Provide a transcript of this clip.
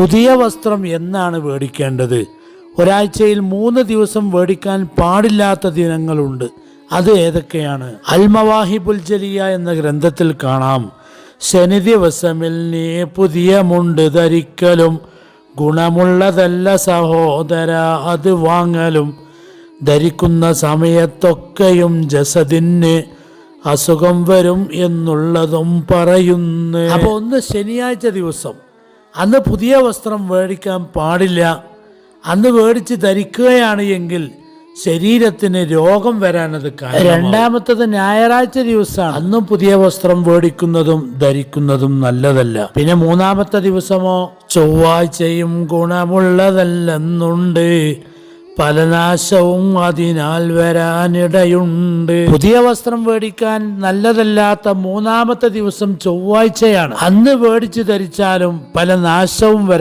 പുതിയ വസ്ത്രം എന്നാണ് വേടിക്കേണ്ടത്. ഒരാഴ്ചയിൽ മൂന്ന് ദിവസം വേടിക്കാൻ പാടില്ലാത്ത ദിനങ്ങളുണ്ട്. അത് ഏതൊക്കെയാണ്? അൽമവാഹിബുൽ ജലിയ എന്ന ഗ്രന്ഥത്തിൽ കാണാം. ശനി ദിവസമിൽ നീ പുതിയ മുണ്ട് ധരിക്കലും. ഗുണമുള്ളതല്ല സഹോദര അത് വാങ്ങലും. ധരിക്കുന്ന സമയത്തൊക്കെയും ജസദിന് അസുഖം വരും എന്നുള്ളതും പറയുന്നു. അപ്പോൾ ഒന്ന് ശനിയാഴ്ച ദിവസം അന്ന് പുതിയ വസ്ത്രം മേടിക്കാൻ പാടില്ല. അന്ന് മേടിച്ച് ധരിക്കുകയാണ് എങ്കിൽ ശരീരത്തിന് രോഗം വരാനത് കാരണം രണ്ടാമത്തത് ഞായറാഴ്ച ദിവസമാണ്. അന്നും പുതിയ വസ്ത്രം മേടിക്കുന്നതും ധരിക്കുന്നതും നല്ലതല്ല. പിന്നെ മൂന്നാമത്തെ ദിവസമോ? ചൊവ്വാഴ്ചയും ഗുണമുള്ളതല്ലെന്നുണ്ട്. പല നാശവും അതിനാൽ വരാനിടയുണ്ട്. പുതിയ വസ്ത്രം മേടിക്കാൻ നല്ലതല്ലാത്ത മൂന്നാമത്തെ ദിവസം ചൊവ്വാഴ്ചയാണ്. അന്ന് മേടിച്ചു ധരിച്ചാലും പല നാശവും വരാൻ